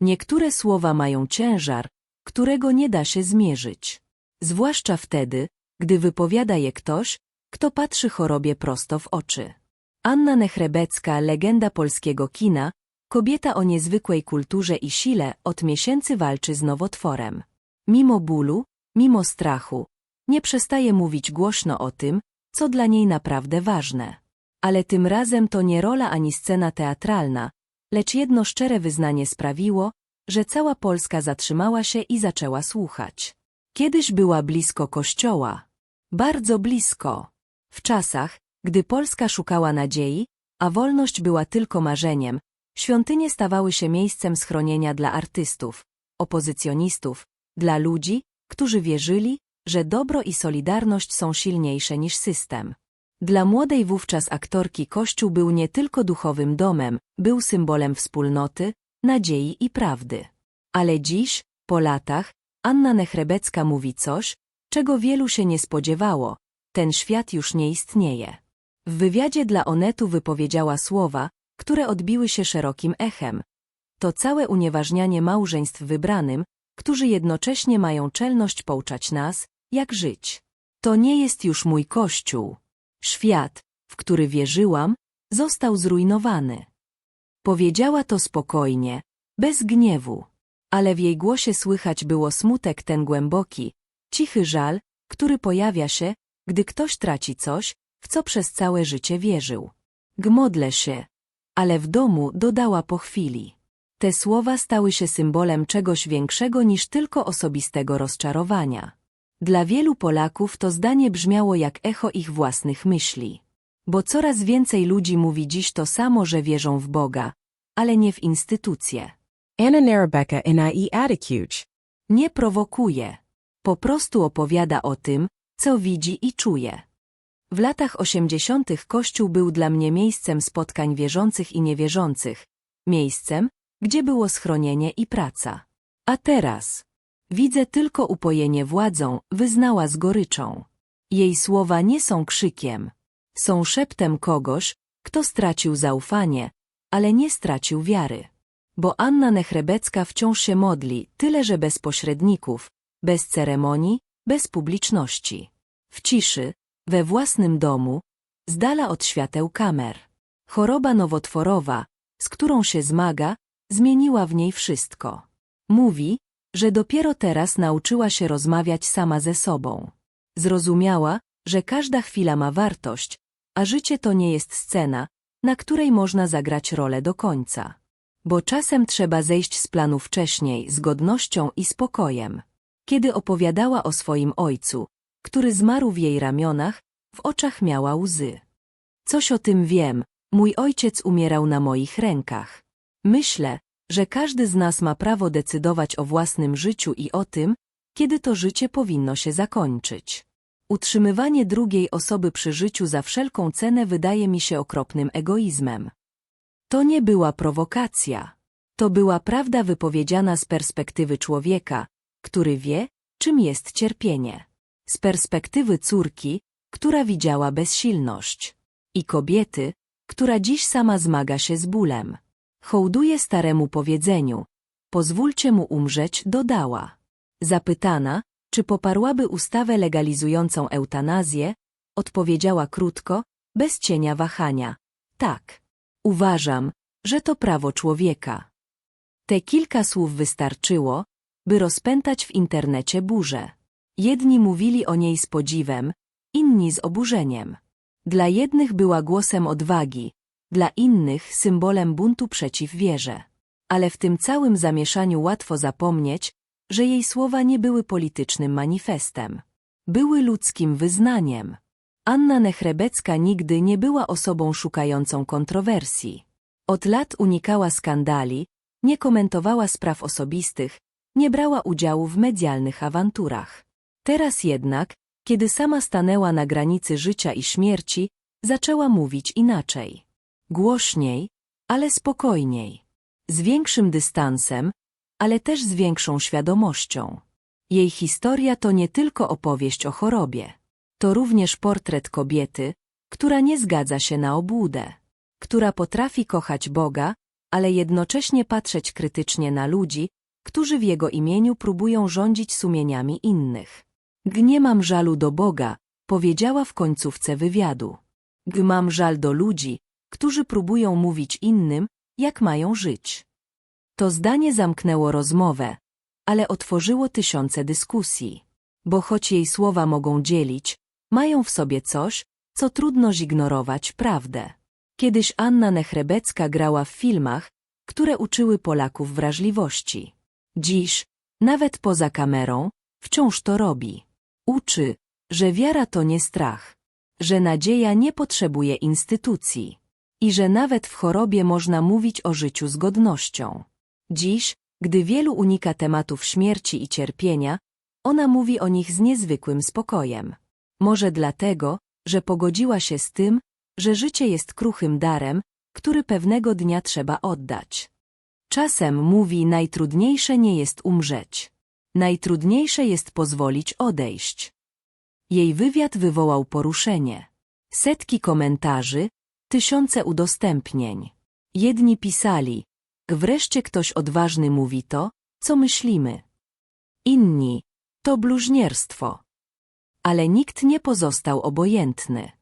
Niektóre słowa mają ciężar, którego nie da się zmierzyć. Zwłaszcza wtedy, gdy wypowiada je ktoś, kto patrzy chorobie prosto w oczy. Anna Nechrebecka, legenda polskiego kina, kobieta o niezwykłej kulturze i sile, od miesięcy walczy z nowotworem. Mimo bólu, mimo strachu, nie przestaje mówić głośno o tym, co dla niej naprawdę ważne. Ale tym razem to nie rola ani scena teatralna, lecz jedno szczere wyznanie sprawiło, że cała Polska zatrzymała się i zaczęła słuchać. Kiedyś była blisko kościoła. Bardzo blisko. W czasach, gdy Polska szukała nadziei, a wolność była tylko marzeniem, świątynie stawały się miejscem schronienia dla artystów, opozycjonistów, dla ludzi, którzy wierzyli, że dobro i solidarność są silniejsze niż system. Dla młodej wówczas aktorki Kościół był nie tylko duchowym domem, był symbolem wspólnoty, nadziei i prawdy. Ale dziś, po latach, Anna Nechrebecka mówi coś, czego wielu się nie spodziewało. Ten świat już nie istnieje. W wywiadzie dla Onetu wypowiedziała słowa, które odbiły się szerokim echem. To całe unieważnianie małżeństw wybranym, którzy jednocześnie mają czelność pouczać nas, jak żyć. To nie jest już mój kościół. Świat, w który wierzyłam, został zrujnowany. Powiedziała to spokojnie, bez gniewu, ale w jej głosie słychać było smutek ten głęboki, cichy żal, który pojawia się, gdy ktoś traci coś, w co przez całe życie wierzył. Gmodlę się, ale w domu dodała po chwili. Te słowa stały się symbolem czegoś większego niż tylko osobistego rozczarowania. Dla wielu Polaków to zdanie brzmiało jak echo ich własnych myśli. Bo coraz więcej ludzi mówi dziś to samo, że wierzą w Boga, ale nie w instytucje. Anna Narabeka NIE Attitude. Nie prowokuje. Po prostu opowiada o tym, co widzi i czuje. W latach osiemdziesiątych Kościół był dla mnie miejscem spotkań wierzących i niewierzących, miejscem, gdzie było schronienie i praca. A teraz widzę tylko upojenie władzą, wyznała z goryczą. Jej słowa nie są krzykiem. Są szeptem kogoś, kto stracił zaufanie, ale nie stracił wiary. Bo Anna Nechrebecka wciąż się modli, tyle że bez pośredników, bez ceremonii, bez publiczności. W ciszy, we własnym domu, z dala od świateł kamer. Choroba nowotworowa, z którą się zmaga, zmieniła w niej wszystko. Mówi, że dopiero teraz nauczyła się rozmawiać sama ze sobą. Zrozumiała, że każda chwila ma wartość, a życie to nie jest scena, na której można zagrać rolę do końca. Bo czasem trzeba zejść z planu wcześniej z godnością i spokojem. Kiedy opowiadała o swoim ojcu, który zmarł w jej ramionach, w oczach miała łzy. Coś o tym wiem, mój ojciec umierał na moich rękach. Myślę, że każdy z nas ma prawo decydować o własnym życiu i o tym, kiedy to życie powinno się zakończyć. Utrzymywanie drugiej osoby przy życiu za wszelką cenę wydaje mi się okropnym egoizmem. To nie była prowokacja. To była prawda wypowiedziana z perspektywy człowieka, który wie, czym jest cierpienie. Z perspektywy córki, która widziała bezsilność. I kobiety, która dziś sama zmaga się z bólem. Hołduje staremu powiedzeniu. Pozwólcie mu umrzeć, dodała. Zapytana, czy poparłaby ustawę legalizującą eutanazję, odpowiedziała krótko, bez cienia wahania. Tak. Uważam, że to prawo człowieka. Te kilka słów wystarczyło, by rozpętać w internecie burzę. Jedni mówili o niej z podziwem, inni z oburzeniem. Dla jednych była głosem odwagi, dla innych symbolem buntu przeciw wierze. Ale w tym całym zamieszaniu łatwo zapomnieć, że jej słowa nie były politycznym manifestem. Były ludzkim wyznaniem. Anna Nechrebecka nigdy nie była osobą szukającą kontrowersji. Od lat unikała skandali, nie komentowała spraw osobistych, nie brała udziału w medialnych awanturach. Teraz jednak, kiedy sama stanęła na granicy życia i śmierci, zaczęła mówić inaczej. Głośniej, ale spokojniej. Z większym dystansem, ale też z większą świadomością. Jej historia to nie tylko opowieść o chorobie. To również portret kobiety, która nie zgadza się na obłudę. Która potrafi kochać Boga, ale jednocześnie patrzeć krytycznie na ludzi, którzy w Jego imieniu próbują rządzić sumieniami innych. G nie mam żalu do Boga, powiedziała w końcówce wywiadu. G mam żal do ludzi, którzy próbują mówić innym, jak mają żyć. To zdanie zamknęło rozmowę, ale otworzyło tysiące dyskusji. Bo choć jej słowa mogą dzielić, mają w sobie coś, co trudno zignorować prawdę. Kiedyś Anna Nechrebecka grała w filmach, które uczyły Polaków wrażliwości. Dziś, nawet poza kamerą, wciąż to robi. Uczy, że wiara to nie strach, że nadzieja nie potrzebuje instytucji i że nawet w chorobie można mówić o życiu z godnością. Dziś, gdy wielu unika tematów śmierci i cierpienia, ona mówi o nich z niezwykłym spokojem. Może dlatego, że pogodziła się z tym, że życie jest kruchym darem, który pewnego dnia trzeba oddać. Czasem mówi najtrudniejsze nie jest umrzeć. Najtrudniejsze jest pozwolić odejść. Jej wywiad wywołał poruszenie. Setki komentarzy, tysiące udostępnień. Jedni pisali, wreszcie ktoś odważny mówi to, co myślimy. Inni, to bluźnierstwo. Ale nikt nie pozostał obojętny.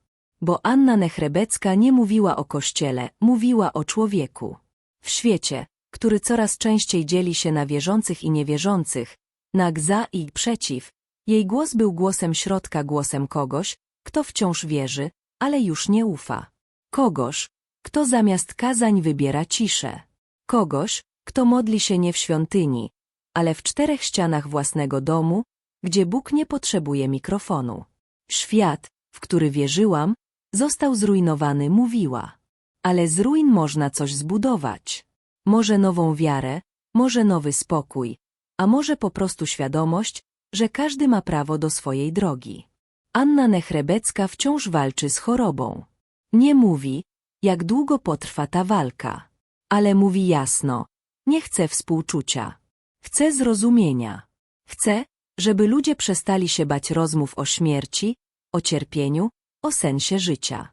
Bo Anna Nechrebecka nie mówiła o Kościele, mówiła o człowieku. W świecie, który coraz częściej dzieli się na wierzących i niewierzących, na za i przeciw, jej głos był głosem środka, głosem kogoś, kto wciąż wierzy, ale już nie ufa. Kogoś, kto zamiast kazań wybiera ciszę. Kogoś, kto modli się nie w świątyni, ale w czterech ścianach własnego domu, gdzie Bóg nie potrzebuje mikrofonu. Świat, w który wierzyłam, został zrujnowany, mówiła. Ale z ruin można coś zbudować. Może nową wiarę, może nowy spokój, a może po prostu świadomość, że każdy ma prawo do swojej drogi. Anna Nechrebecka wciąż walczy z chorobą. Nie mówi, jak długo potrwa ta walka. Ale mówi jasno, nie chce współczucia. Chce zrozumienia. Chce, żeby ludzie przestali się bać rozmów o śmierci, o cierpieniu, o sensie życia.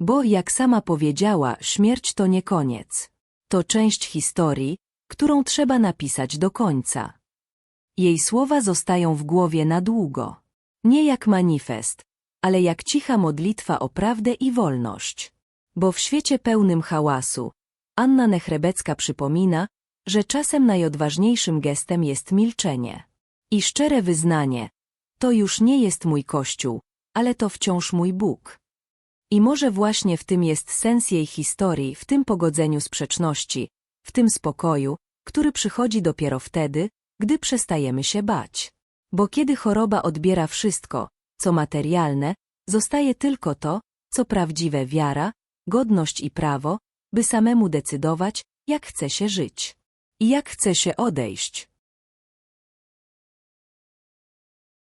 Bo, jak sama powiedziała, śmierć to nie koniec. To część historii, którą trzeba napisać do końca. Jej słowa zostają w głowie na długo. Nie jak manifest, ale jak cicha modlitwa o prawdę i wolność. Bo w świecie pełnym hałasu, Anna Nechrebecka przypomina, że czasem najodważniejszym gestem jest milczenie. I szczere wyznanie, to już nie jest mój Kościół, ale to wciąż mój Bóg. I może właśnie w tym jest sens jej historii, w tym pogodzeniu sprzeczności, w tym spokoju, który przychodzi dopiero wtedy, gdy przestajemy się bać. Bo kiedy choroba odbiera wszystko, co materialne, zostaje tylko to, co prawdziwe wiara, godność i prawo, by samemu decydować, jak chce się żyć i jak chce się odejść.